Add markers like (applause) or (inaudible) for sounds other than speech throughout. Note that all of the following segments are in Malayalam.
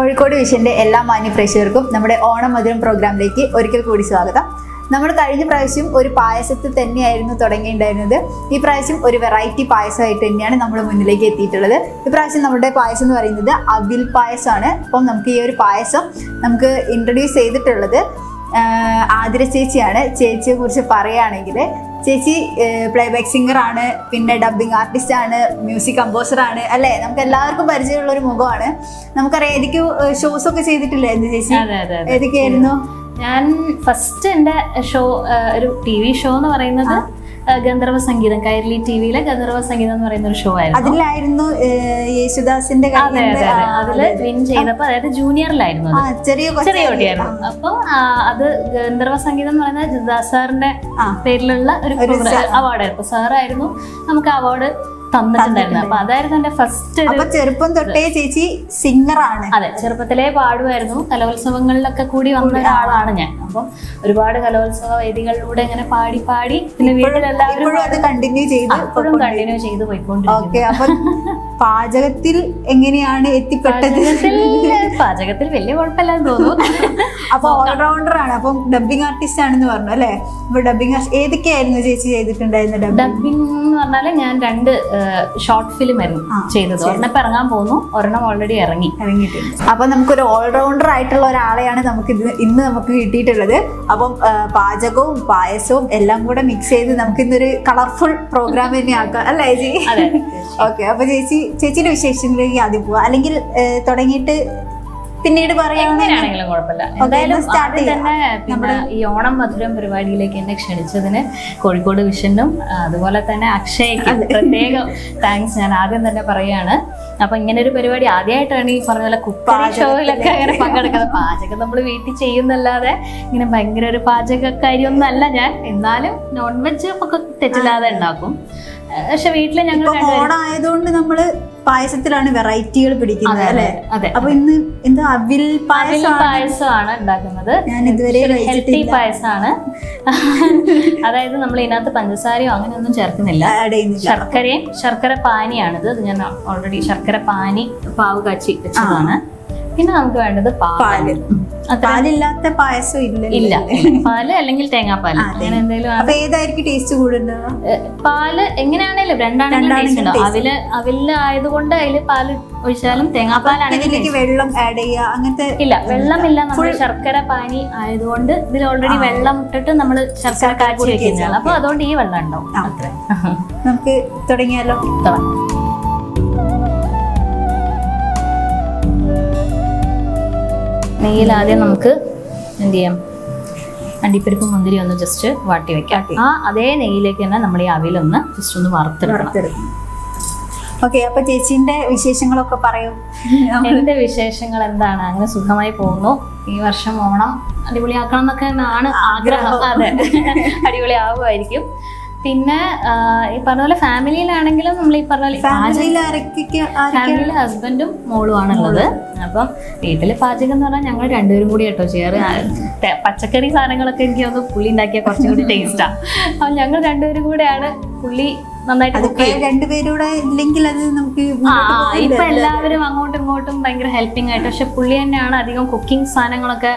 കോഴിക്കോട് വിഷന്റെ എല്ലാ മാന്യ പ്രേക്ഷകർക്കും നമ്മുടെ ഓണം മധുരം പ്രോഗ്രാമിലേക്ക് ഒരിക്കൽ കൂടി സ്വാഗതം. നമ്മൾ കഴിഞ്ഞ പ്രാവശ്യം ഒരു പായസത്തിൽ തന്നെയായിരുന്നു തുടങ്ങിയിട്ടുണ്ടായിരുന്നത്. ഈ പ്രാവശ്യം ഒരു വെറൈറ്റി പായസമായിട്ട് തന്നെയാണ് നമ്മൾ മുന്നിലേക്ക് എത്തിയിട്ടുള്ളത്. ഈ പ്രാവശ്യം നമ്മുടെ പായസം എന്ന് പറയുന്നത് അവിൽ പായസമാണ്. അപ്പം നമുക്ക് ഈ ഒരു പായസം നമുക്ക് ഇൻട്രൊഡ്യൂസ് ചെയ്തിട്ടുള്ളത് ആതിര ചേച്ചിയാണ് ചേച്ചിയെ കുറിച്ച് പറയുകയാണെങ്കിൽ ചേച്ചി പ്ലേബാക്ക് സിംഗർ ആണ് പിന്നെ ഡബിങ് ആർട്ടിസ്റ്റ് ആണ് മ്യൂസിക് കമ്പോസർ ആണ് അല്ലേ? നമുക്ക് എല്ലാവർക്കും പരിചയമുള്ള ഒരു മുഖമാണ്. നമുക്കറിയാം ഏതൊക്കെ ഷോസ് ഒക്കെ ചെയ്തിട്ടില്ലേ എന്ത് ചേച്ചി ഏതൊക്കെയായിരുന്നു? ഞാൻ ഫസ്റ്റ് എന്റെ ഷോ ഒരു ടി വി ഷോ എന്ന് പറയുന്നത് ഗന്ധർവ സംഗീതം കൈരളി ടി വിയിലെ ഗന്ധർവ സംഗീതം എന്ന് പറയുന്ന ഒരു ഷോ ആയിരുന്നു. അതിലായിരുന്നു യേശുദാസിന്റെ അതെ കയ്യിൽ അതെ അതെ. ആ, അതിൽ വിൻ ചെയ്തപ്പോ അതായത് ജൂനിയറിലായിരുന്നു ചെറിയ ചെറിയ. കുട്ടിയായിരുന്നു. അപ്പൊ അത് ഗന്ധർവ സംഗീതം എന്ന് പറയുന്നത് ജിദാസ് സാറിന്റെ. പേരിലുള്ള ഒരു അവാർഡായിരുന്നു. സാറായിരുന്നു. നമുക്ക് അവാർഡ് തന്നിട്ടുണ്ടായിരുന്നത്. അപ്പൊ അതായിരുന്നു എന്റെ ഫസ്റ്റ് അപ്പൊ ചെറുപ്പം തൊട്ടേ ചേച്ചി സിംഗറാണ്. ആണ് അതെ ചെറുപ്പത്തിലേ പാടുമായിരുന്നു. കലോത്സവങ്ങളിലൊക്കെ കൂടി വന്ന ഒരാളാണ് ഞാൻ. അപ്പം ഒരുപാട് കലോത്സവ വേദികളിലൂടെ ഇങ്ങനെ പാടി പാടി പിന്നെ വീട്ടിലെല്ലാവരും കണ്ടിന്യൂ ചെയ്ത് കണ്ടിന്യൂ ചെയ്ത് പോയിക്കൊണ്ടിരിക്കും പാചകത്തിൽ എങ്ങനെയാണ് എത്തിപ്പെട്ടത്? പാചകത്തിൽ വലിയ കുഴപ്പമില്ലാന്ന് തോന്നുന്നു. അപ്പൊ ഓൾറൗണ്ടർ ആണ്. അപ്പം ഡബിങ് ആർട്ടിസ്റ്റ് ആണെന്ന് പറഞ്ഞു അല്ലെ? അപ്പൊ ഡബിങ് ഏതൊക്കെയായിരുന്നു ചേച്ചി ചെയ്തിട്ടുണ്ടായിരുന്നത് ഡബിങ് എന്ന് പറഞ്ഞാൽ ഞാൻ രണ്ട് ഷോർട്ട് ഫിലിം ആയിരുന്നു ചെയ്തത്. ഒരെണ്ണം ഇറങ്ങാൻ പോകുന്നു. ഒരെണ്ണം ഓൾറെഡി ഇറങ്ങി. ഇറങ്ങിയിട്ടുണ്ട്. അപ്പൊ നമുക്കൊരു ഓൾറൗണ്ടർ ആയിട്ടുള്ള ഒരാളെയാണ് നമുക്ക് ഇന്ന് നമുക്ക് കിട്ടിയിട്ടുള്ളത്. അപ്പം പാചകവും പായസവും എല്ലാം കൂടെ മിക്സ് ചെയ്ത് നമുക്ക് ഇന്നൊരു കളർഫുൾ പ്രോഗ്രാം തന്നെ ആക്കാം അല്ലേ ചേച്ചി? ഓക്കെ (laughs) അപ്പൊ ചേച്ചി ചേച്ചിയുടെ വിശേഷങ്ങളിലേക്ക് ആദ്യം പോവാ. അല്ലെങ്കിൽ തുടങ്ങിയിട്ട് പിന്നീട് പറയാണെങ്കിൽ എങ്ങനെയാണെങ്കിലും കുഴപ്പമില്ല. എന്തായാലും ചെയ്യാം. തന്നെ പിന്നെ ഈ ഓണം മധുരം പരിപാടിയിലേക്ക് എന്നെ ക്ഷണിച്ചതിന് കോഴിക്കോട് വിഷനും അതുപോലെ തന്നെ അക്ഷയ്ക്ക് പ്രത്യേകം താങ്ക്സ് ഞാൻ ആദ്യം തന്നെ പറയാണ് അപ്പൊ ഇങ്ങനെ ഒരു പരിപാടി ആദ്യമായിട്ടാണ് ഈ പറഞ്ഞ പോലെ കുക്കറി ഷോയിലൊക്കെ അങ്ങനെ പങ്കെടുക്കുന്നത്. പാചകം നമ്മൾ വീട്ടിൽ ചെയ്യുന്നല്ലാതെ ഇങ്ങനെ ഭയങ്കര ഒരു പാചകക്കാരി ഒന്നല്ല ഞാൻ. എന്നാലും നോൺ വെജ് ഒക്കെ തെറ്റില്ലാതെ ഉണ്ടാക്കും. പക്ഷെ വീട്ടിൽ ഞങ്ങൾ ഓണായതുകൊണ്ട് നമ്മൾ പായസത്തിലാണ് വെറൈറ്റികൾ പിടിക്കുന്നത് അല്ലേ? അപ്പൊ ഇന്ന് എന്താ അവിൽ അവിൽ പായസം പായസമാണ് ഉണ്ടാക്കുന്നത്. ഞാൻ ഇതുവരെ ഹെൽത്തി പായസമാണ്. (laughs) അതായത് നമ്മൾ ഇതിനകത്ത് പഞ്ചസാരയോ അങ്ങനെ ഒന്നും ചേർക്കുന്നില്ല ശർക്കരയും ശർക്കര പാനിയാണിത്. അത് ഞാൻ ഓൾറെഡി ശർക്കര പാനി പാവ് കാച്ചി വെച്ചതാണ്. പിന്നെ നമുക്ക് വേണ്ടത് പാൽ. പാലില്ലാത്ത പായസം ഇല്ല. ഇല്ല പാൽ അല്ലെങ്കിൽ തേങ്ങാപ്പാൽ. അങ്ങനെ എന്തെങ്കിലും അപ്പൊ ഏതായിരിക്കും ടേസ്റ്റ് കൂടുന്നത് പാൽ എങ്ങനെയാണേലും രണ്ടാണെങ്കിലും ടേസ്റ്റ് ഉണ്ടാവും. അവിൽ അവിൽ ആയതുകൊണ്ട് അതിൽ പാൽ ഒഴിച്ചാലും തേങ്ങാപ്പാലാണെങ്കിൽ വെള്ളം ആഡ് ചെയ്യുക അങ്ങനത്തെ ഇല്ല വെള്ളമില്ല. നമ്മൾ ശർക്കര പാനി ആയതുകൊണ്ട് ഇതിൽ ഓൾറെഡി വെള്ളം ഇട്ടിട്ട് നമ്മൾ ശർക്കര കാച്ചി വെക്കുന്നതാണ്. അപ്പൊ അതുകൊണ്ട് ഈ വെള്ളം ഉണ്ടാവും. നമുക്ക് തുടങ്ങിയാലോ? ഇതാണ്. നെയ്യിൽ ആദ്യം നമുക്ക് എന്ത് ചെയ്യാം? അണ്ടിപ്പരിപ്പ് മുന്തിരി ഒന്ന് ജസ്റ്റ് വാട്ടി വെക്കാം. ആ അതേ നെയ്യിലേക്ക് തന്നെ നമ്മൾ ഈ അവിലൊന്ന് ജസ്റ്റ് ഒന്ന് വറുത്തെടുക്കണം. ഓക്കെ അപ്പൊ ചേച്ചിന്റെ വിശേഷങ്ങളൊക്കെ പറയൂ. എന്റെ വിശേഷങ്ങൾ എന്താണ്? അങ്ങനെ സുഖമായി പോകുന്നു. ഈ വർഷം ഓണം അടിപൊളിയാക്കണം എന്നൊക്കെ ആണ് ആഗ്രഹം. അതെ. അടിപൊളിയാവുമായിരിക്കും. പിന്നെ ഈ പറഞ്ഞ പോലെ ഫാമിലിയിലാണെങ്കിലും നമ്മൾ ഈ പറഞ്ഞ പോലെ ഫാമിലിയിൽ ഹസ്ബൻഡും മോളും ആണുള്ളത്. അപ്പം വീട്ടിലെ പാചകം എന്ന് പറഞ്ഞാൽ ഞങ്ങൾ രണ്ടുപേരും കൂടി കേട്ടോ ചെയ്യാറ്. പച്ചക്കറി സാധനങ്ങളൊക്കെ എനിക്ക് തോന്നുന്നു പുള്ളി ഉണ്ടാക്കിയ കുറച്ചും കൂടി ടേസ്റ്റാണ് അപ്പം ഞങ്ങൾ രണ്ടുപേരും കൂടെയാണ് പുള്ളി നന്നായിട്ട് രണ്ടുപേരൂടെ ഇല്ലെങ്കിൽ അത് നമുക്ക് ഇപ്പൊ എല്ലാവരും അങ്ങോട്ടും ഇങ്ങോട്ടും ഭയങ്കര ഹെൽപ്പിംഗ് ആയിട്ട്. പക്ഷെ പുള്ളി തന്നെയാണ് അധികം കുക്കിംഗ് സാധനങ്ങളൊക്കെ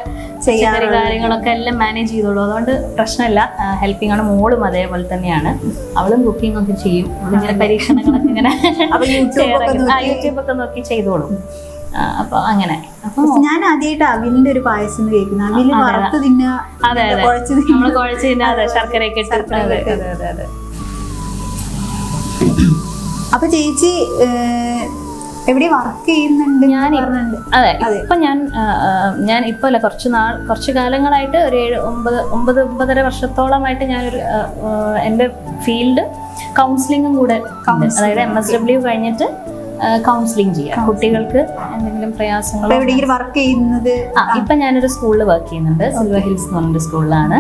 ചെയ്യാറ് കാര്യങ്ങളൊക്കെ എല്ലാം മാനേജ് ചെയ്തോളൂ. അതുകൊണ്ട് പ്രശ്നമില്ല. ഹെൽപ്പിംഗ് ആണ്. മോളും അതേപോലെ തന്നെയാണ്. അവളും കുക്കിംഗ് ഒക്കെ ചെയ്യും. ഇങ്ങനെ പരീക്ഷണങ്ങളൊക്കെ ഇങ്ങനെ (laughs) യൂട്യൂബ് ഒക്കെ നോക്കി. ചെയ്തോളും. അപ്പൊ അങ്ങനെ. ഞാൻ ആദ്യമായിട്ട് അവിലിന്റെ ഒരു പായസം കഴിക്കുന്നത് അവിൽ വറുത്ത് തിന്നുക അതെ അതെ. കുഴച്ച് നമ്മൾ കുഴച്ച് തിന്നാ അതെ ശർക്കരയൊക്കെ ഇട്ട് അതെ അതെ അതെ. അപ്പൊ ചേച്ചി എവിടെ വർക്ക് ചെയ്യുന്നുണ്ട്? ഞാൻ അതെ ഇപ്പൊ ഞാൻ ഞാൻ ഇപ്പൊ അല്ല കുറച്ച് നാൾ കുറച്ച് കാലങ്ങളായിട്ട് ഒരു ഏഴ് ഒമ്പത് ഒമ്പത് ഒമ്പതര വർഷത്തോളമായിട്ട് ഞാനൊരു എന്റെ ഫീൽഡ് കൗൺസിലിങ്ങും കൂടെ. അതായത് എം എസ് ഡബ്ല്യു കഴിഞ്ഞിട്ട് കൗൺസിലിംഗ് ചെയ്യാം. കുട്ടികൾക്ക് എന്തെങ്കിലും പ്രയാസങ്ങൾ വർക്ക് ചെയ്യുന്നത്? ആ ഇപ്പൊ ഞാനൊരു സ്കൂളിൽ വർക്ക് ചെയ്യുന്നുണ്ട്. സിൽവർ ഹിൽസ് എന്ന് പറഞ്ഞൊരു സ്കൂളിലാണ്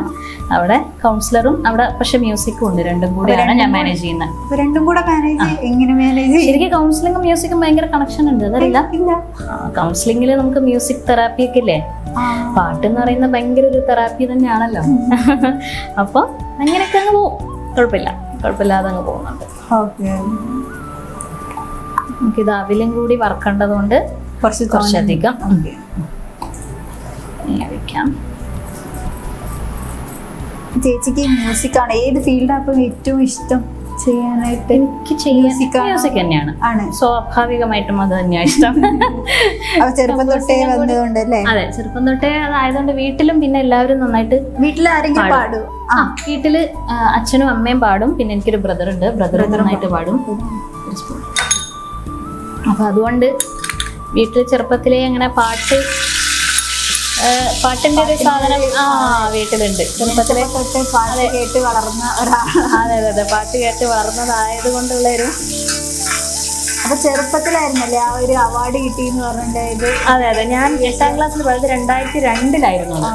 അവിടെ കൗൺസിലറും അവിടെ പക്ഷെ മ്യൂസിക്കും ഉണ്ട്. രണ്ടും കൂടെയാണ് ഞാൻ മാനേജ് ചെയ്യുന്നത് രണ്ടും കൂടെ മാനേജ് എങ്ങനെ മാനേജ് ശരിക്കും കൗൺസിലിംഗും മ്യൂസിക്കും ഭയങ്കര കണക്ഷൻ ഉണ്ട്. അതറിയില്ല? കൗൺസിലിംഗിൽ നമുക്ക് മ്യൂസിക് തെറാപ്പി ഒക്കെ ഇല്ലേ? പാട്ട് എന്ന് പറയുന്ന ഭയങ്കര ഒരു തെറാപ്പി തന്നെയാണല്ലോ. അപ്പൊ അങ്ങനെയൊക്കെ അങ്ങ് പോവും. കുഴപ്പമില്ല. കുഴപ്പമില്ലാതെ അങ്ങ് പോകുന്നുണ്ട്. ഓക്കെ. നമുക്കിത് അവിലും കൂടി വറക്കേണ്ടതുകൊണ്ട് കുറച്ച് കുറച്ചധികം. വെക്കാം ചേച്ചിക്ക് മ്യൂസിക് ആണ്. ഏത് ഫീൽഡാണ് അപ്പം ഏറ്റവും ഇഷ്ടം ചെയ്യാനായിട്ട്? എനിക്ക് ചെയ്യാൻ മ്യൂസിക് തന്നെയാണ്. ആണ്. സ്വാഭാവികമായിട്ടും അത് തന്നെയാണ് ഇഷ്ടം. (laughs) ചെറുപ്പം തൊട്ടേ വന്നതുകൊണ്ട് അല്ലേ? അതെ ചെറുപ്പം തൊട്ടേ അതായതുകൊണ്ട് വീട്ടിലും പിന്നെ എല്ലാവരും നന്നായിട്ട് വീട്ടിൽ ആരെങ്കിലും പാടും. ആ. വീട്ടിൽ അച്ഛനും അമ്മയും പാടും. പിന്നെ എനിക്കൊരു ബ്രദർ ഉണ്ട്. ബ്രദർ നന്നായിട്ട് പാടും. അപ്പൊ അതുകൊണ്ട് വീട്ടിൽ ചെറുപ്പത്തിലേ അങ്ങനെ പാട്ട് പാട്ടിന്റെ ഒരു സാധനം ആ വീട്ടിലുണ്ട്. ചെറുപ്പത്തിലെ തൊട്ട് പാട്ട് കേട്ട് വളർന്ന ഒരാളാണ്. അതെ അതെ അതെ. പാട്ട് കേട്ട് വളർന്നതായത് കൊണ്ടുള്ളൊരു അപ്പൊ ചെറുപ്പത്തിലായിരുന്നല്ലേ ആ ഒരു അവാർഡ് കിട്ടി എന്ന് പറഞ്ഞിട്ടുണ്ടായത് അതെ അതെ. ഞാൻ എട്ടാം ക്ലാസ്സിൽ പോയത് രണ്ടായിരത്തി രണ്ടിലായിരുന്നു ആ.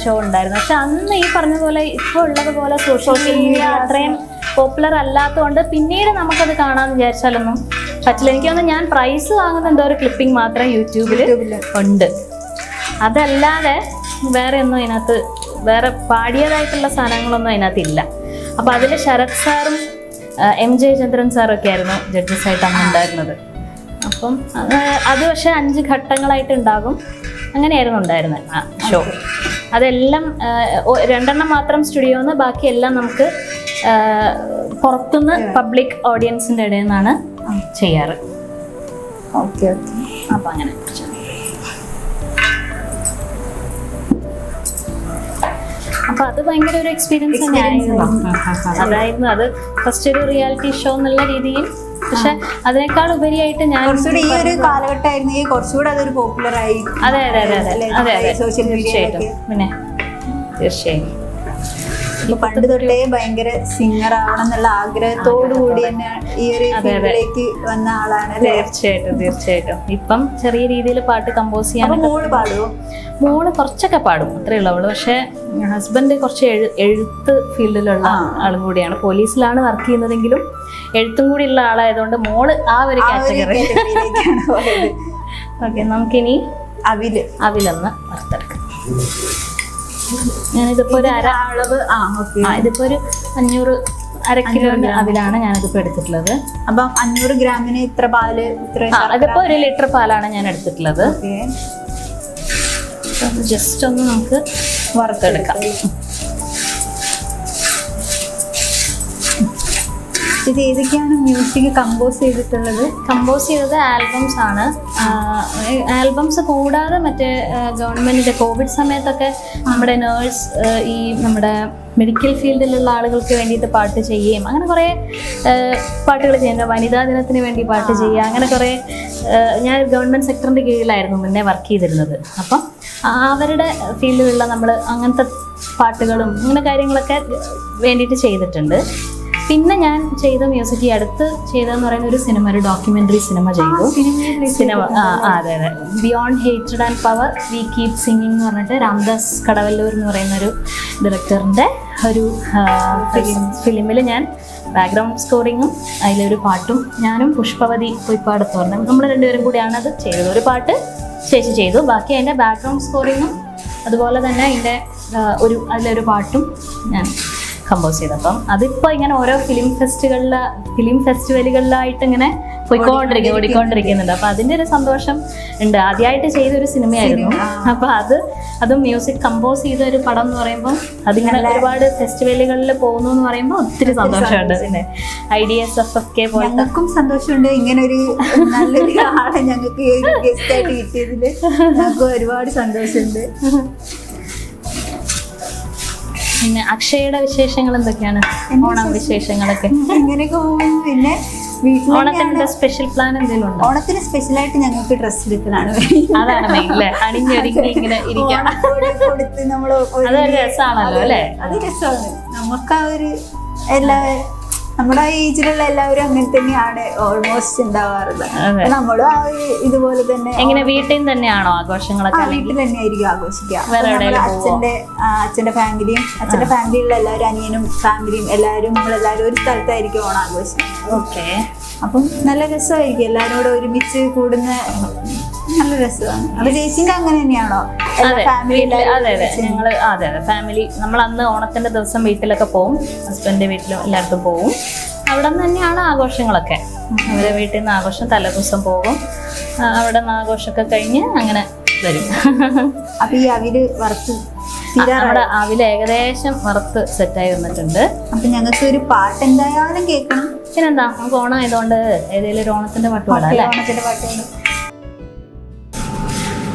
ഷോ ഉണ്ടായിരുന്നു. പക്ഷെ അന്ന് ഈ പറഞ്ഞതുപോലെ പോലെ ഇപ്പോൾ ഉള്ളത് പോലെ സോഷ്യൽ മീഡിയ അത്രയും പോപ്പുലർ അല്ലാത്തതുകൊണ്ട് പിന്നീട് നമുക്കത് കാണാമെന്ന് വിചാരിച്ചാലൊന്നും പറ്റില്ല. എനിക്ക് തോന്നുന്നു ഞാൻ പ്രൈസ് വാങ്ങുന്ന എന്തോ ഒരു ക്ലിപ്പിംഗ് മാത്രം യൂട്യൂബിൽ ഉണ്ട്. അതല്ലാതെ വേറെ ഒന്നും അതിനകത്ത് വേറെ പാടിയതായിട്ടുള്ള സാധനങ്ങളൊന്നും അതിനകത്ത് ഇല്ല അപ്പോൾ അതിൽ ശരത് സാറും എം ജയചന്ദ്രൻ സാറും ഒക്കെ ആയിരുന്നു ജഡ്ജസ് ആയിട്ട് അന്ന് ഉണ്ടായിരുന്നത്. അപ്പം അത് പക്ഷേ അഞ്ച് ഘട്ടങ്ങളായിട്ട് ഉണ്ടാകും. അങ്ങനെയായിരുന്നു ഉണ്ടായിരുന്നത്. ആ ഷോ അതെല്ലാം രണ്ടെണ്ണം മാത്രം സ്റ്റുഡിയോന്ന് ബാക്കി എല്ലാം നമുക്ക് പുറത്തുനിന്ന് പബ്ലിക് ഓഡിയൻസിന്റെ ഇടയിൽ നിന്നാണ് ചെയ്യാറ്. Okay okay. അപ്പം അങ്ങനെ. അപ്പൊ അത് ഭയങ്കര ഒരു എക്സ്പീരിയൻസ് തന്നെയായിരുന്നു അതായിരുന്നു അത് ഫസ്റ്റ് ഒരു റിയാലിറ്റി ഷോ എന്നുള്ള രീതിയിൽ. പക്ഷെ അതിനേക്കാൾ ഉപരിയായിട്ട് ഞാൻ കുറച്ചുകൂടി ഈ ഒരു കാലഘട്ടമായിരുന്നെങ്കിൽ കുറച്ചുകൂടി അതൊരു പോപ്പുലർ ആയി. അതെ അതെ അതെ അതെ. അതെ സോഷ്യൽ തീർച്ചയായിട്ടും. മീഡിയയിലൊക്കെ പിന്നെ തീർച്ചയായും. പണ്ട് തൊട്ടേ ഭയങ്കര സിംഗർ ആവണം എന്നുള്ള ആഗ്രഹത്തോടു. കൂടി തന്നെ ഈ ഒരു ഫീൽഡിലേക്ക് വന്ന ആളാണ് തീർച്ചയായിട്ടും തീർച്ചയായിട്ടും. ഇപ്പം ചെറിയ രീതിയിൽ പാട്ട് കമ്പോസ് ചെയ്യാൻ മോൾ പാടുവോ? മോൾ കുറച്ചൊക്കെ പാടും അത്രേ ഉള്ളൂ. അവൾ പക്ഷേ ഹസ്ബൻഡ് കുറച്ച് എഴുത്ത് ഫീൽഡിലുള്ള ആളും കൂടിയാണ്. പോലീസിലാണ് വർക്ക് ചെയ്യുന്നതെങ്കിലും എഴുത്തും കൂടി ഉള്ള ആളായതുകൊണ്ട് മോൾ ആ ഒരു കാറ്റഗറി ഓക്കെ (laughs) നമുക്കിനി അവിൽ. അവിലൊന്ന് വറുത്തെടുക്കാം. ഞാനിതിപ്പോ ഒരു അര അളവ് ആ ഇതിപ്പോ ഒരു അഞ്ഞൂറ് അര കിലോ അതിലാണ് ഞാനിതിപ്പോ എടുത്തിട്ടുള്ളത്. അപ്പം അഞ്ഞൂറ് ഗ്രാമിന് ഇത്ര പാൽ ഇത്ര ആ ഇതിപ്പോ ഒരു ലിറ്റർ പാലാണ് ഞാൻ എടുത്തിട്ടുള്ളത്. ജസ്റ്റ് ഒന്ന് നമുക്ക് വറുത്തെടുക്കാം. ഇത് ഏതൊക്കെയാണ് മ്യൂസിക് കമ്പോസ് ചെയ്തിട്ടുള്ളത്? കമ്പോസ് ചെയ്തത് ആൽബംസ് ആണ്. ആൽബംസ് കൂടാതെ മറ്റേ ഗവൺമെന്റിന്റെ കോവിഡ് സമയത്തൊക്കെ നമ്മുടെ നേഴ്സ് ഈ നമ്മുടെ മെഡിക്കൽ ഫീൽഡിലുള്ള ആളുകൾക്ക് വേണ്ടിയിട്ട് പാട്ട് ചെയ്യുകയും അങ്ങനെ കുറേ പാട്ടുകൾ ചെയ്യുന്നത് വനിതാ ദിനത്തിന് വേണ്ടി പാട്ട് ചെയ്യുക അങ്ങനെ കുറേ ഞാൻ ഗവൺമെന്റ് സെക്ടറിന്റെ കീഴിലായിരുന്നു മുന്നേ വർക്ക് ചെയ്തിരുന്നത്. അപ്പം അവരുടെ ഫീൽഡിലുള്ള നമ്മൾ അങ്ങനത്തെ പാട്ടുകളും അങ്ങനെ കാര്യങ്ങളൊക്കെ വേണ്ടിയിട്ട് ചെയ്തിട്ടുണ്ട്. പിന്നെ ഞാൻ ചെയ്ത മ്യൂസിക് ഈ അടുത്ത് ചെയ്തതെന്ന് പറയുന്ന ഒരു സിനിമ ഒരു ഡോക്യുമെന്ററി സിനിമ ചെയ്തു. സിനിമ ആ അതെ അതെ. Beyond hated and power we keep singing എന്ന് പറഞ്ഞിട്ട് രാംദാസ് കടവല്ലൂർ എന്ന് പറയുന്ന ഒരു ഡയറക്ടറിന്റെ ഒരു ഫിലിമിൽ ഞാൻ ബാക്ക്ഗ്രൗണ്ട് സ്കോറിങ്ങും അതിലൊരു പാട്ടും ഞാനും പുഷ്പവതി പൊയ്പാടത്ത് പറഞ്ഞു നമ്മൾ രണ്ടുപേരും കൂടിയാണ് അത് ചെയ്തത്. ഒരു പാട്ട് ചേച്ചി ചെയ്തു. ബാക്കി അതിന്റെ ബാക്ക്ഗ്രൗണ്ട് സ്കോറിങ്ങും അതുപോലെ തന്നെ അതിന്റെ ഒരു അതിലൊരു പാട്ടും ഞാൻ കമ്പോസ് ചെയ്തത് അപ്പം അതിപ്പോൾ ഇങ്ങനെ ഓരോ ഫിലിം ഫെസ്റ്റുകളിൽ ഫിലിം ഫെസ്റ്റിവലുകളിലായിട്ട് ഇങ്ങനെ പോയിക്കൊണ്ടിരിക്കും ഓടിക്കൊണ്ടിരിക്കുന്നുണ്ട്. അപ്പൊ അതിന്റെ ഒരു സന്തോഷം ഉണ്ട്. ആദ്യമായിട്ട് ചെയ്ത ഒരു സിനിമയായിരുന്നു. അപ്പൊ അത് അത് മ്യൂസിക് കമ്പോസ് ചെയ്ത ഒരു പടം എന്ന് പറയുമ്പോൾ അതിങ്ങനെ ഒരുപാട് ഫെസ്റ്റിവലുകളിൽ പോകുന്നു എന്ന് പറയുമ്പോൾ ഒത്തിരി സന്തോഷമുണ്ട്. പിന്നെ I D S F F K ഞങ്ങൾക്കും സന്തോഷമുണ്ട്. ഇങ്ങനെ ഒരു നല്ലൊരു ആളെ ഞങ്ങൾക്ക് ഗസ്റ്റ് ആയിട്ട് കിട്ടിയതിൽ ഞങ്ങൾക്ക് ഒരുപാട് സന്തോഷമുണ്ട്. പിന്നെ അക്ഷയയുടെ വിശേഷങ്ങൾ എന്തൊക്കെയാണ്? ഓണം വിശേഷങ്ങളൊക്കെ. (laughs) ഇങ്ങനെയൊക്കെ പോകും പിന്നെ ഓണത്തിന്റെ സ്പെഷ്യൽ പ്ലാൻ എന്തെങ്കിലും ഉണ്ടോ? ഓണത്തിന് സ്പെഷ്യലായിട്ട് ഞങ്ങൾക്ക് ഡ്രസ്സ് എടുക്കലാണ്. അതാണ് അണിഞ്ഞൊരുങ്ങി ഇങ്ങനെ ഇരിക്കാം. അതൊരു രസമാണല്ലോ അല്ലേ? അത് രസമാണ് നമുക്ക് ആ ഒരു എല്ലാ നമ്മുടെ ഏജിലുള്ള എല്ലാവരും അങ്ങനെ തന്നെയാണ് ഓൾമോസ്റ്റ് ഉണ്ടാവാറുള്ളത്. നമ്മളും ആ ഇതുപോലെ തന്നെ എങ്ങനെ വീട്ടിൽ തന്നെയാണോ ആഘോഷങ്ങളൊക്കെ വീട്ടിൽ തന്നെ ആയിരിക്കും ആഘോഷിക്കുക അച്ഛന്റെ അച്ഛന്റെ ഫാമിലിയും അച്ഛന്റെ ഫാമിലിയുള്ള എല്ലാവരും അനിയനും ഫാമിലിയും എല്ലാവരും നമ്മളെല്ലാവരും ഒരു സ്ഥലത്തായിരിക്കും ഓണം ആഘോഷിക്കുന്നത്. ഓക്കെ. അപ്പം നല്ല രസമായിരിക്കും. എല്ലാവരും കൂടെ ഒരുമിച്ച് കൂടുന്ന നല്ല രസമാണ്. അപ്പൊ ചേച്ചിന്റെ അങ്ങനെ തന്നെയാണോ? അതെ വീട്ടിൽ അതെ അതെ. ഞങ്ങൾ അതെ അതെ. ഫാമിലി നമ്മൾ അന്ന് ഓണത്തിന്റെ ദിവസം വീട്ടിലൊക്കെ പോവും. ഹസ്ബൻഡിന്റെ വീട്ടിലും എല്ലായിടത്തും പോവും. അവിടെ നിന്ന് തന്നെയാണ് ആഘോഷങ്ങളൊക്കെ. അവരെ വീട്ടിൽ നിന്ന് ആഘോഷം തലേദിവസം പോകും. അവിടെ നിന്ന് ആഘോഷമൊക്കെ കഴിഞ്ഞ് അങ്ങനെ വരും. അപ്പൊ ഈ അവിൽ വറുത്ത് നമ്മുടെ അവിൽ ഏകദേശം വറുത്ത് സെറ്റായി വന്നിട്ടുണ്ട്. അപ്പൊ ഞങ്ങൾക്ക് ഒരു പാട്ട് എന്തായാലും കേൾക്കണം. പിന്നെന്താ? നമുക്ക് ഓണം ആയതുകൊണ്ട് ഏതെങ്കിലും ഒരു ഓണത്തിന്റെ പാട്ട് പാടാം ഓണത്തിന്റെ പാട്ട്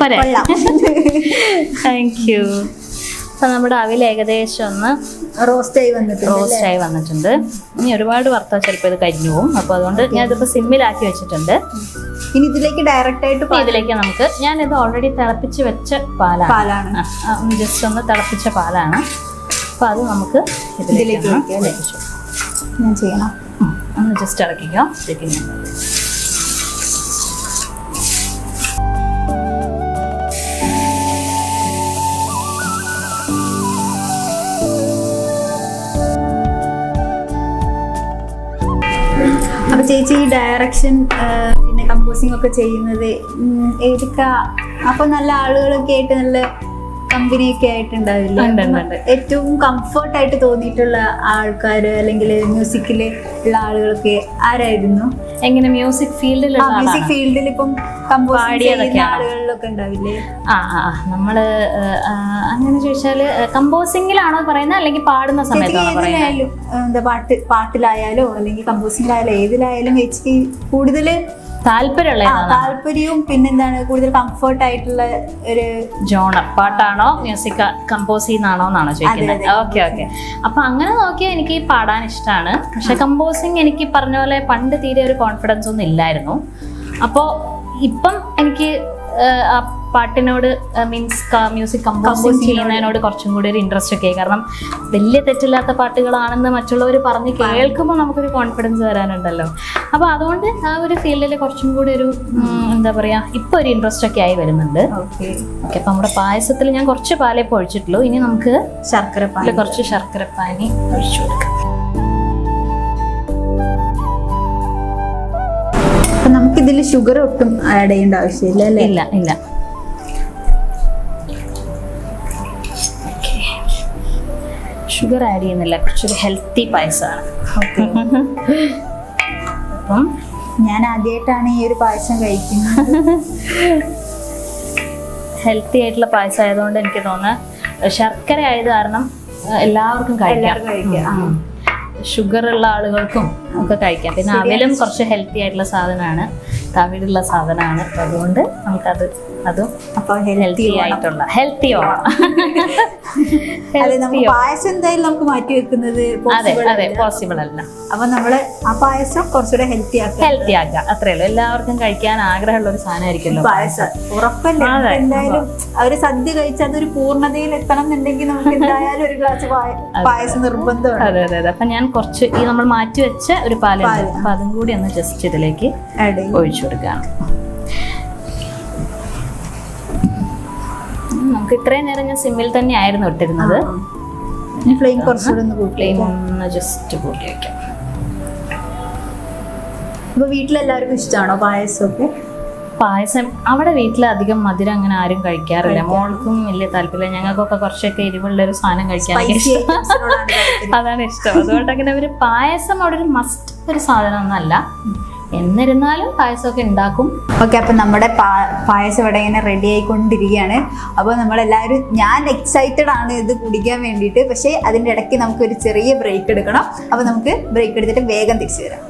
പോരെ? താങ്ക് യു (laughs) അപ്പൊ നമ്മുടെ അവിൽ ഏകദേശം ഒന്ന് റോസ്റ്റ് ആയി വന്നിട്ടുണ്ട് റോസ്റ്റ് ആയി വന്നിട്ടുണ്ട്. ഇനി ഒരുപാട് വറുത്താൽ ചിലപ്പോൾ ഇത് കരിഞ്ഞു പോകും. അപ്പോൾ അതുകൊണ്ട് ഞാൻ ഇതിപ്പോൾ സിമ്മിലാക്കി വെച്ചിട്ടുണ്ട്. ഇനി ഇതിലേക്ക് ഡയറക്റ്റ് ആയിട്ട് ഇതിലേക്ക് നമുക്ക് ഞാൻ ഇത് ഓൾറെഡി തിളപ്പിച്ച് വെച്ച പാലാണ്. പാലാണ്. ജസ്റ്റ് ഒന്ന് തിളപ്പിച്ച പാലാണ്. അപ്പോൾ അത് നമുക്ക് ഇതിലേക്ക്. ഞാൻ ചെയ്യണം. ഒന്ന് ജസ്റ്റ് ഇറക്കിക്കോ ചേച്ചി ഈ ഡയറക്ഷൻ പിന്നെ കമ്പോസിംഗ് ഒക്കെ ചെയ്യുന്നത് ഏതൊക്കെ അപ്പൊ നല്ല ആളുകളൊക്കെ ആയിട്ട് നല്ല കമ്പനിയൊക്കെ ആയിട്ടുണ്ടാവില്ലേ. ഏറ്റവും കംഫർട്ട് ആയിട്ട് തോന്നിയിട്ടുള്ള ആൾക്കാർ അല്ലെങ്കിൽ മ്യൂസിക്കിൽ ഉള്ള ആളുകളൊക്കെ ആരായിരുന്നു എങ്ങനെ മ്യൂസിക് മ്യൂസിക് ഫീൽഡിൽ ഇപ്പം? ആളുകളിലൊക്കെ ഉണ്ടാവില്ലേ ആ. നമ്മൾ അങ്ങനെ ചോദിച്ചാൽ കമ്പോസിംഗിലാണോ പറയുന്നത് അല്ലെങ്കിൽ പാടുന്ന സമയത്ത് സമയത്താണോ പറയുന്നത് പാട്ട് പാട്ടിലായാലോ അല്ലെങ്കിൽ കമ്പോസിംഗിലായാലും ഏതിലായാലും കൂടുതൽ കൂടുതൽ താല്പര്യമുള്ള താല്പര്യവും പിന്നെന്താണ്? കൂടുതൽ കംഫർട്ട് ആയിട്ടുള്ള ഒരു ജോണർ പാട്ടാണോ? മ്യൂസിക് കമ്പോസ് ചെയ്യുന്നതാണോ എന്നാണോ ചോദിക്കുന്നത്. ഓക്കെ ഓക്കെ അപ്പൊ അങ്ങനെ നോക്കിയാൽ എനിക്ക് പാടാൻ ഇഷ്ടമാണ് പക്ഷെ കമ്പോസിങ് എനിക്ക് പറഞ്ഞ പോലെ പണ്ട് തീരെ ഒരു കോൺഫിഡൻസ് ഒന്നും ഇല്ലായിരുന്നു. അപ്പോൾ ഇപ്പം എനിക്ക് പാട്ടിനോട് മീൻസ് മ്യൂസിക് കമ്പോസ് ചെയ്യുന്നതിനോട് കുറച്ചും കൂടി ഒരു ഇൻട്രസ്റ്റ് ഒക്കെ ആയി. കാരണം വലിയ തെറ്റില്ലാത്ത പാട്ടുകളാണെന്ന് മറ്റുള്ളവർ പറഞ്ഞ് കേൾക്കുമ്പോൾ നമുക്കൊരു കോൺഫിഡൻസ് വരാനുണ്ടല്ലോ. അപ്പോൾ അതുകൊണ്ട് ആ ഒരു ഫീൽഡിൽ കുറച്ചും കൂടി ഒരു എന്താ പറയുക ഇപ്പോൾ ഒരു ഇൻട്രസ്റ്റ് ഒക്കെ ആയി വരുന്നുണ്ട്. ഓക്കെ. അപ്പൊ നമ്മുടെ പായസത്തിൽ ഞാൻ കുറച്ച് പാലേ പൊഴിച്ചിട്ടുള്ളൂ. ഒഴിച്ചിട്ടുള്ളൂ ഇനി നമുക്ക് ശർക്കര പാലിൽ കുറച്ച് ശർക്കര പാനി ഒഴിച്ചു കൊടുക്കാം. നമുക്കിതിൽ ഷുഗർ ഒട്ടും ആഡ് ചെയ്യേണ്ട ആവശ്യമില്ല അല്ലേ? ഇല്ല ഇല്ല. ഷുഗർ ആഡ് ചെയ്യുന്നില്ല. കുറച്ചൊരു ഹെൽത്തി പായസമാണ്. അപ്പം ഞാൻ ആദ്യമായിട്ടാണ് ഈ ഒരു പായസം കഴിക്കുന്നത്. ഹെൽത്തി ആയിട്ടുള്ള പായസം ആയതുകൊണ്ട് എനിക്ക് തോന്നുന്നത് ശർക്കര ആയത് കാരണം എല്ലാവർക്കും കഴിക്കാം. ഷുഗർ ഉള്ള ആളുകൾക്കും ഒക്കെ കഴിക്കാം. പിന്നെ അവലും കുറച്ച് ഹെൽത്തി ആയിട്ടുള്ള സാധനമാണ്. തവിടുള്ള സാധനമാണ്. അതുകൊണ്ട് നമുക്കത് അതും അപ്പൊ ഹെൽത്തി ആയിട്ടുള്ള. ഹെൽത്തി ഓണം (laughs) പായസം എന്തായാലും നമുക്ക് മാറ്റി വെക്കുന്നത് അതെ അതെ. പോസിബിൾ അല്ല. അപ്പൊ നമ്മൾ ആ പായസം കുറച്ചുകൂടെ ഹെൽത്തി ആക്കുക. ഹെൽത്തി ആക്കുക. അത്രേ ഉള്ളൂ. എല്ലാവർക്കും കഴിക്കാൻ ആഗ്രഹമുള്ള ഒരു സാധനമായിരിക്കുമല്ലോ പായസം. ഉറപ്പല്ലേ? എന്തായാലും അവർ സദ്യ കഴിച്ച് അതൊരു പൂർണതയിൽ എത്തണം എന്നുണ്ടെങ്കിൽ നമുക്ക് (laughs) എന്തായാലും ഒരു ഗ്ലാസ് പായസം നിർബന്ധമാണ്. അതെ അതെ അതെ. അപ്പൊ ഞാൻ കുറച്ച് ഈ നമ്മൾ മാറ്റി വെച്ച ഒരു പാലുണ്ട്. പാൽ. അപ്പൊ അതും കൂടി ഒന്ന് ജസ്റ്റ് ഇതിലേക്ക് ഒഴിച്ചു കൊടുക്കുകയാണ് നമുക്ക് ഇത്രയും നേരം ഞാൻ സിമ്മിൽ തന്നെ ആയിരുന്നു ഇട്ടിരുന്നത് ഫ്ലെയിം കുറച്ചുകൂടെ ഒന്ന് കൂട്ടി ഫ്ലെയിം ഒന്ന് ജസ്റ്റ് കൂട്ടി വീട്ടിലെല്ലാവർക്കും ഇഷ്ടമാണോ പായസം പായസം അവിടെ വീട്ടിൽ അധികം മധുരം അങ്ങനെ ആരും കഴിക്കാറില്ല. മോൾക്കും വലിയ താല്പര്യമില്ല. ഞങ്ങൾക്കൊക്കെ കുറച്ചൊക്കെ എരിവുള്ള ഒരു സാധനം കഴിക്കാൻ ഇഷ്ടം. അതാണ് ഇഷ്ടം. അതുകൊണ്ട് അങ്ങനെ ഒരു പായസം അവിടെ ഒരു മസ്റ്റ് ഒരു സാധനമൊന്നുമല്ല. എന്നിരുന്നാലും പായസമൊക്കെ ഉണ്ടാക്കും. ഓക്കെ അപ്പൊ നമ്മുടെ പായസം ഇവിടെ ഇങ്ങനെ റെഡി ആയിക്കൊണ്ടിരിക്കുകയാണ്. അപ്പോൾ നമ്മളെല്ലാവരും ഞാൻ എക്സൈറ്റഡ് ആണ് ഇത് കുടിക്കാൻ വേണ്ടിയിട്ട്. പക്ഷേ അതിന്റെ ഇടയ്ക്ക് നമുക്ക് ഒരു ചെറിയ ബ്രേക്ക് എടുക്കണം. അപ്പോൾ നമുക്ക് ബ്രേക്ക് എടുത്തിട്ട് വേഗം തിരിച്ചു തരാം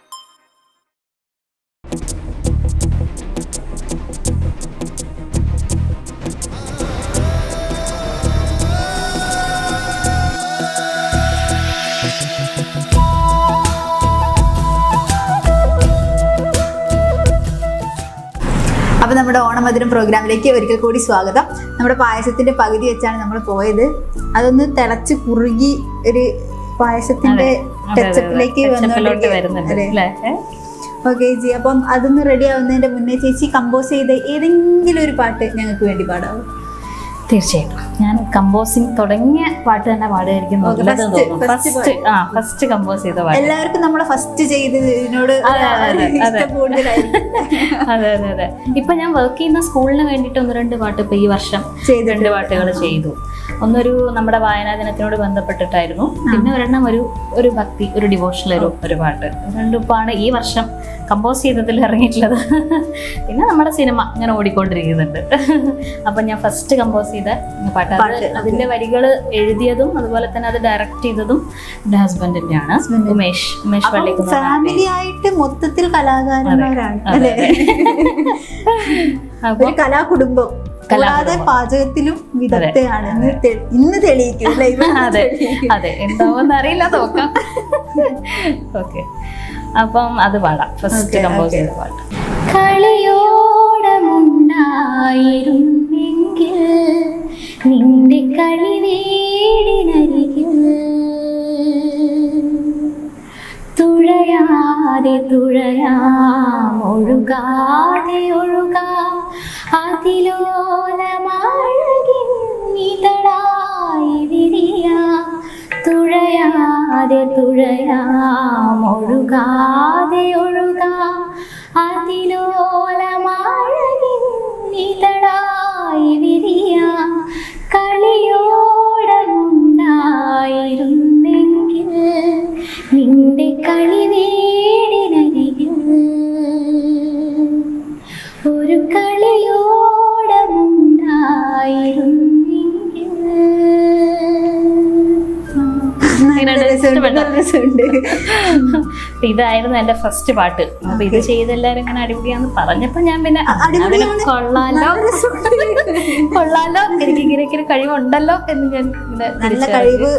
അപ്പൊ നമ്മുടെ ഓണമധുരം പ്രോഗ്രാമിലേക്ക് ഒരിക്കൽ കൂടി സ്വാഗതം. നമ്മുടെ പായസത്തിന്റെ പകുതി വെച്ചാണ് നമ്മൾ പോയത്. അതൊന്ന് തിളച്ച് കുറുകി ഒരു പായസത്തിന്റെ ടച്ചപ്പിലേക്ക്? Okay G. അപ്പം അതൊന്ന് റെഡി ആവുന്നതിന്റെ മുന്നേ ചേച്ചി കമ്പോസ് ചെയ്ത ഏതെങ്കിലും ഒരു പാട്ട് ഞങ്ങൾക്ക് വേണ്ടി പാടാവും? തീർച്ചയായിട്ടും. ഞാൻ കമ്പോസിങ് തുടങ്ങിയ പാട്ട് തന്നെ പാടുകയായിരിക്കും ഫസ്റ്റ് ആ ഫസ്റ്റ് കമ്പോസ് ചെയ്ത പാട്ട്. എല്ലാവർക്കും നമ്മളെ ഫസ്റ്റ് ചെയ്തതിനോട് അതെ, അതെ, അതെ, ഇപ്പൊ ഞാൻ വർക്ക് ചെയ്യുന്ന സ്കൂളിന് വേണ്ടിയിട്ട് ഒന്ന് രണ്ട് പാട്ട് ഇപ്പൊ ഈ വർഷം ചെയ്തിട്ടുണ്ട്. രണ്ട് പാട്ടുകൾ ചെയ്തു. ഒന്നൊരു നമ്മുടെ വായനാ ദിനത്തിനോട് ബന്ധപ്പെട്ടിട്ടായിരുന്നു. പിന്നെ ഒരെണ്ണം ഒരു ഒരു ഭക്തി ഒരു ഡിവോഷണൽ ഒരു ഒരു പാട്ട്. രണ്ടുപ്പാണ് ഈ വർഷം കമ്പോസ് ചെയ്തതിൽ ഇറങ്ങിയിട്ടുള്ളത്. പിന്നെ നമ്മുടെ സിനിമ ഇങ്ങനെ ഓടിക്കൊണ്ടിരിക്കുന്നുണ്ട്. അപ്പൊ ഞാൻ ഫസ്റ്റ് കമ്പോസ് ചെയ്ത പാട്ട്. അതിന്റെ വരികൾ എഴുതിയതും അതുപോലെ തന്നെ അത് ഡയറക്റ്റ് ചെയ്തതും എന്റെ ഹസ്ബൻഡിന്റെ ആണ് ഉമേഷ് ഉമേഷ് പള്ളിക്കുന്ന ഫാമിലി ആയിട്ട് മൊത്തത്തിൽ കലാകാരന്മാരാണ്. (laughs) ഒരു കലാകുടുംബം. കൂടാതെ പാചകത്തിലും വിദഗ്ധയാണ്. ഇന്ന് തെളിയിക്കും അതെ. അതെ. എന്താവെന്ന് അറിയില്ല നോക്കാം. ഓക്കെ. അപ്പം അത് പാടാം. ഫസ്റ്റ് കമ്പോസ് ചെയ്ത് പാട്ട് കളിയോടമുണ്ടായിരുന്നെങ്കിൽ നിന്റെ കളിവേടിനരികിൽ തുഴയാതെ തുഴയാം ഒഴുകാതെ ഒഴുകാം. അതിലോലമാഴകിന്നിതളായി വിരിയ തുഴയാതെ തുഴയാം ഒഴുകാതെ ഒഴുകാം. അതിലോലമാഴകിന്നിതളായി വിരിയാം ഇതായിരുന്നു എന്റെ ഫസ്റ്റ് പാട്ട്. അപ്പൊ ഇത് ചെയ്തെല്ലാരും ഇങ്ങനെ അടിപൊളിയാന്ന് പറഞ്ഞപ്പോ ഞാൻ പിന്നെ കൊള്ളാലോ. കൊള്ളാലോ. എനിക്ക് ഇങ്ങനെ കഴിവുണ്ടല്ലോ എന്ന് ഞാൻ നല്ല കഴിവ്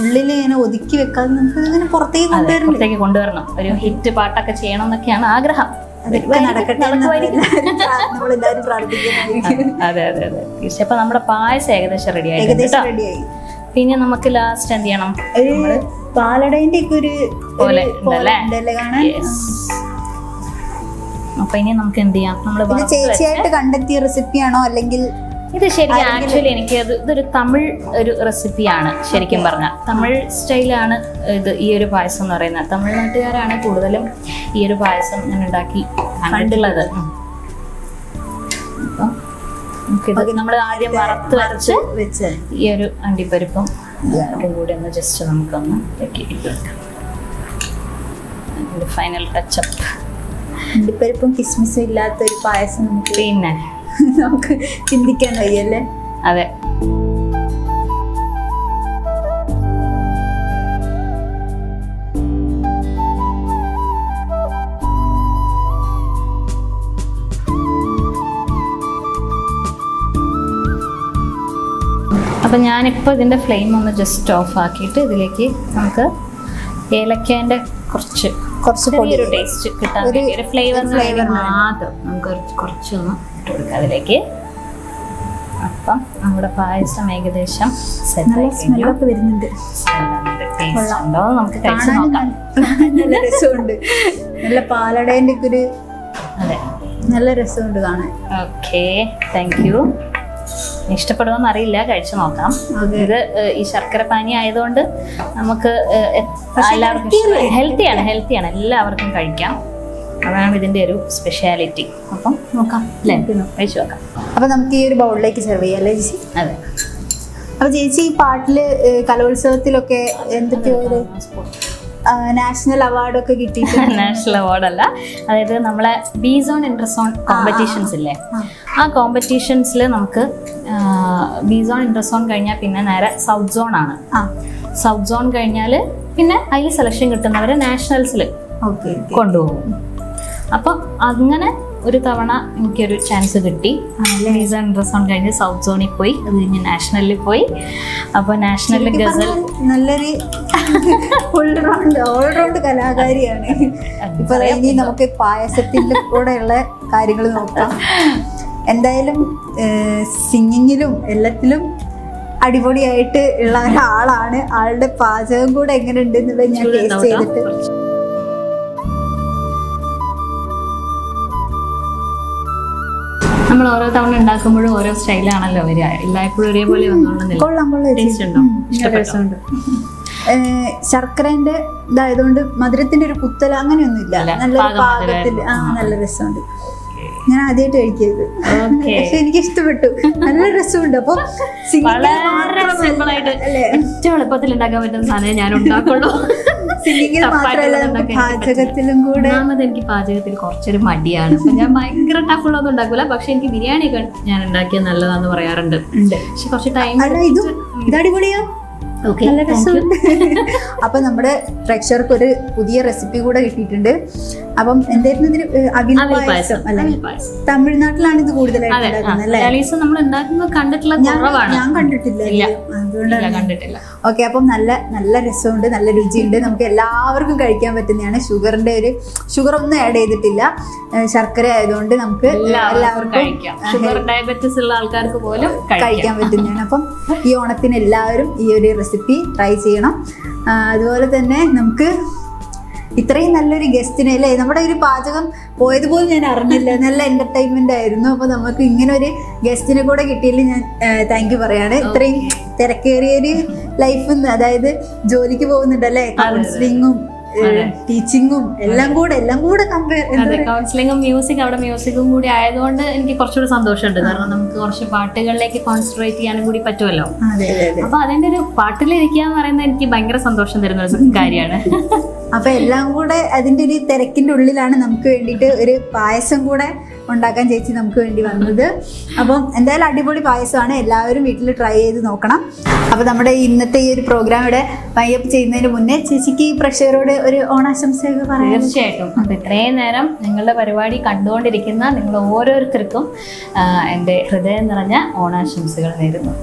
ഉള്ളിൽ ഇങ്ങനെ ഒതുക്കി നമുക്ക് ഇങ്ങനെ പുറത്തേക്ക് അതെ പുറത്തേക്ക് കൊണ്ടുവരണം. ഒരു ഹിറ്റ് പാട്ടൊക്കെ ചെയ്യണം എന്നൊക്കെയാണ് ആഗ്രഹം. അതെ അതെ അതെ തീർച്ചയായും. അപ്പൊ നമ്മുടെ പായസം ഏകദേശം റെഡി റെഡിയായി പിന്നെ നമുക്ക് ലാസ്റ്റ് എന്ത് ചെയ്യണം? പാലടേന്റെ ഒക്കെ ഒരു പോലെ ഉണ്ടല്ലേ? ഉണ്ടല്ലേ കാണാൻ? Yes. അപ്പൊ ഇനി നമുക്ക് എന്ത് ചെയ്യാം? നമ്മൾ നമ്മൾ ചേച്ചിയായിട്ട് കണ്ടെത്തിയ റെസിപ്പിയാണോ അല്ലെങ്കിൽ ഇത് ശരിക്കും ആക്ച്വലി എനിക്ക് അത് ഇതൊരു തമിഴ് ഒരു റെസിപ്പിയാണ് ശരിക്കും പറഞ്ഞാൽ. തമിഴ് സ്റ്റൈലാണ് ഇത് ഈ ഒരു പായസം എന്ന് പറയുന്നത്. തമിഴ്നാട്ടുകാരാണ് കൂടുതലും ഈ ഒരു പായസം ഞാൻ ഉണ്ടാക്കി കണ്ടുള്ളത് ഉം. അപ്പം നമുക്കിത് നമ്മൾ ആദ്യം വറുത്ത് വരച്ച് വെച്ച്. ഈ ഒരു അണ്ടിപ്പരിപ്പും അതും കൂടി ഒന്ന് ജസ്റ്റ് നമുക്കൊന്ന് വെക്കാം ഫൈനൽ ടച്ചപ്പ് അണ്ടിപ്പരിപ്പും കിസ്മിസും ഇല്ലാത്ത ഒരു പായസം നമുക്ക് പിന്നെ? നമുക്ക് ചിന്തിക്കാൻ കഴിയല്ലേ? അതെ. അപ്പം ഞാനിപ്പോൾ ഇതിന്റെ ഫ്ലെയിം ഒന്ന് ജസ്റ്റ് ഓഫ് ആക്കിയിട്ട് ഇതിലേക്ക് നമുക്ക് ഏലക്കേന്റെ കുറച്ച് കുറച്ച് ഒരു ടേസ്റ്റ് കിട്ടാൻ ഒരു- ഫ്ലേവർ ഫ്ലേവർ മാത്രം നമുക്ക് കുറച്ചൊന്ന് ഇട്ട് കൊടുക്കാം അതിലേക്ക്. അപ്പം നമ്മുടെ പായസം ഏകദേശം സ്മെല്ലൊക്കെ വരുന്നുണ്ട്. ഉണ്ടോ നമുക്ക് കഴിച്ച് നോക്കാം. നല്ല- രസമുണ്ട്. നല്ല പാലടേന്റെ ഒക്കെ ഒരു അതെ. നല്ല രസമുണ്ട് കാണാൻ. ഓക്കെ താങ്ക് യു ഇഷ്ടപ്പെടുമെന്ന് അറിയില്ല കഴിച്ചു നോക്കാം. ഇത് ഈ ശർക്കര പാനി ആയതുകൊണ്ട് നമുക്ക് എല്ലാവർക്കും ഹെൽത്തി ആണ് ഹെൽത്തിയാണ് ഹെൽത്തിയാണ് എല്ലാവർക്കും കഴിക്കാം. അതാണ് ഇതിന്റെ ഒരു സ്പെഷ്യാലിറ്റി അപ്പം നോക്കാം. അല്ലേ? കഴിച്ചു നോക്കാം. അപ്പൊ നമുക്ക് ഈ ഒരു ബൗളിലേക്ക് സെർവ് ചെയ്യാം അല്ലേ ചേച്ചി? അതെ. അപ്പൊ ചേച്ചി ഈ പാട്ടിൽ കലോത്സവത്തിലൊക്കെ എന്തൊക്കെയോ ഒരു നാഷണൽ അവാർഡൊക്കെ കിട്ടിയിട്ടുണ്ട്. (laughs) നാഷണൽ അവാർഡ് അല്ല. അതായത് നമ്മളെ ബീസോൺ ഇൻട്രസോൺ കോമ്പറ്റീഷൻസ് ഇല്ലേ? ആ. കോമ്പറ്റീഷൻസിൽ നമുക്ക് ബി സോൺ ഇന്റർ സോൺ കഴിഞ്ഞാൽ പിന്നെ നേരെ സൗത്ത് സോൺ ആണ്. ആ. സൗത്ത് സോൺ കഴിഞ്ഞാൽ പിന്നെ അതിൽ സെലക്ഷൻ കിട്ടുന്നവരെ നാഷണൽസിൽ ഓക്കെ കൊണ്ടുപോകും. അപ്പം അങ്ങനെ ഒരു തവണ എനിക്കൊരു ചാൻസ് കിട്ടി. ബി സോൺ ഇന്റർ സോൺ കഴിഞ്ഞ് സൗത്ത് സോണിൽ പോയി. അത് കഴിഞ്ഞ് നാഷണലിൽ പോയി. അപ്പോൾ നാഷണലിൽ ഗസൽ നല്ലൊരു ഓൾറൗണ്ട് ഓൾറൗണ്ട് കലാകാരിയാണ്. ഇപ്പൊ നമുക്ക് പായസത്തിന്റെ കൂടെയുള്ള കാര്യങ്ങൾ നോക്കാം. (laughs) എന്തായാലും സിംഗിങ്ങിലും എല്ലാത്തിലും അടിപൊളിയായിട്ട് ഉള്ള ഒരാളാണ്. ആളുടെ പാചകം കൂടെ എങ്ങനെ ഉണ്ട് എന്നുള്ളത് ഞാൻ ടേസ്റ്റ് ചെയ്തിട്ട്. നമ്മൾ ഓരോ തവണ ഉണ്ടാക്കുമ്പോഴും ഓരോ സ്റ്റൈലാണല്ലോ വരിക. എല്ലായ്പ്പോഴും ഒരേപോലെ കൊള്ളാം കൊള്ളാം ശർക്കരന്റെ ഇതായതുകൊണ്ട് മധുരത്തിന്റെ ഒരു കുത്തല അങ്ങനെയൊന്നുമില്ല. ഇല്ല, നല്ല പാകം പാകത്തിൽ ആ. നല്ല രസമുണ്ട്. ഞാൻ ആദ്യമായിട്ട് കഴിക്കരുത്. പക്ഷെ എനിക്ക് ഇഷ്ടപ്പെട്ടു നല്ല രസമുണ്ട്. അപ്പൊ വളരെ ആയിട്ട് ഏറ്റവും എളുപ്പത്തിൽ ഉണ്ടാക്കാൻ പറ്റുന്ന സാധനം ഞാൻ ഉണ്ടാക്കുള്ളൂ. സിംഗിങ്ങിൽ മാത്രമല്ല നമുക്ക് പാചകത്തിലും കൂടെ. ഒന്നാമത് എനിക്ക് പാചകത്തിൽ കുറച്ചൊരു മടിയാണ്. ഞാൻ ഭയങ്കര ടഫുള്ളൊന്നും ഉണ്ടാക്കൂല. പക്ഷെ എനിക്ക് ബിരിയാണി ഒക്കെ ഞാൻ ഉണ്ടാക്കിയത് നല്ലതാന്ന് പറയാറുണ്ട്. പക്ഷെ കുറച്ച് ടൈം ഇത് അടിപൊളിയാ? നല്ല (laughs) അപ്പൊ നമ്മുടെ പ്രേക്ഷകർക്ക് ഒരു പുതിയ റെസിപ്പി കൂടെ കിട്ടിയിട്ടുണ്ട്. അപ്പം എന്തായിരുന്നു ഇതിന് അഗിൽപായസം അവിൽ അവിൽ പായസം പായസം അല്ലെ? തമിഴ്നാട്ടിലാണ് ഇത് കൂടുതലായിട്ട് ഞാൻ കണ്ടിട്ടില്ല. അതുകൊണ്ടാണ് ഓക്കെ അപ്പം നല്ല നല്ല രസമുണ്ട് നല്ല രുചിയുണ്ട്. നമുക്ക് എല്ലാവർക്കും കഴിക്കാൻ പറ്റുന്നതാണ്. ഷുഗറിന്റെ ഒരു ഷുഗർ ഒന്നും ആഡ് ചെയ്തിട്ടില്ല. ശർക്കര ആയതുകൊണ്ട് നമുക്ക് എല്ലാവർക്കും ഷുഗർ ഡയബറ്റിസ് ഉള്ള ആൾക്കാർക്ക് പോലും കഴിക്കാം. കഴിക്കാൻ പറ്റുന്നതാണ്. അപ്പം ഈ ഓണത്തിന് എല്ലാവരും ഈ ഒരു റെസിപ്പി ട്രൈ ചെയ്യണം. അതുപോലെ തന്നെ നമുക്ക് ഇത്രയും നല്ലൊരു ഗസ്റ്റിനെ അല്ലേ? നമ്മുടെ ഒരു പാചകം പോയതുപോലും ഞാൻ അറിഞ്ഞില്ല. നല്ല എന്റർടൈൻമെന്റ് ആയിരുന്നു. അപ്പൊ നമുക്ക് ഇങ്ങനെ ഒരു ഗസ്റ്റിനെ കൂടെ കിട്ടിയതിൽ ഞാൻ താങ്ക് യു പറയാണ്. ഇത്രയും തിരക്കേറിയൊരു ലൈഫ് അതായത് ജോലിക്ക് പോകുന്നുണ്ടല്ലേ? കൗൺസിലിങ്ങും ടീച്ചിങ്ങും എല്ലാം കൂടെ എല്ലാം കൂടെ കൗൺസിലിംഗും മ്യൂസിക് അവിടെ മ്യൂസിക്കും കൂടി ആയതുകൊണ്ട് എനിക്ക് കുറച്ചുകൂടി സന്തോഷമുണ്ട്. കാരണം നമുക്ക് കുറച്ച് പാട്ടുകളിലേക്ക് കോൺസെൻട്രേറ്റ് ചെയ്യാനും കൂടി പറ്റുമല്ലോ. അപ്പൊ അതിന്റെ ഒരു പാട്ടിലിരിക്കുക എന്ന് പറയുന്നത് എനിക്ക് ഭയങ്കര സന്തോഷം തരുന്ന ഒരു കാര്യമാണ്. അപ്പൊ എല്ലാം കൂടെ അതിന്റെ ഒരു തിരക്കിന്റെ ഉള്ളിലാണ് നമുക്ക് വേണ്ടിയിട്ട് ഒരു പായസം കൂടെ ഉണ്ടാക്കാൻ ചേച്ചി നമുക്ക് വേണ്ടി വന്നത്. അപ്പം എന്തായാലും അടിപൊളി പായസമാണ്. എല്ലാവരും വീട്ടിൽ ട്രൈ ചെയ്ത് നോക്കണം. അപ്പോൾ നമ്മുടെ ഇന്നത്തെ ഈ ഒരു പ്രോഗ്രാം ഇവിടെ വൈകപ്പ് ചെയ്യുന്നതിന് മുന്നേ ചേച്ചിക്ക് പ്രഷറോട് ഒരു ഓണാശംസയൊക്കെ പറയാം തീർച്ചയായിട്ടും. അപ്പം ഇത്രയും നേരം നിങ്ങളുടെ പരിപാടി കണ്ടുകൊണ്ടിരിക്കുന്ന നിങ്ങൾ ഓരോരുത്തർക്കും എന്റെ ഹൃദയം നിറഞ്ഞ ഓണാശംസകൾ നേരുന്നു.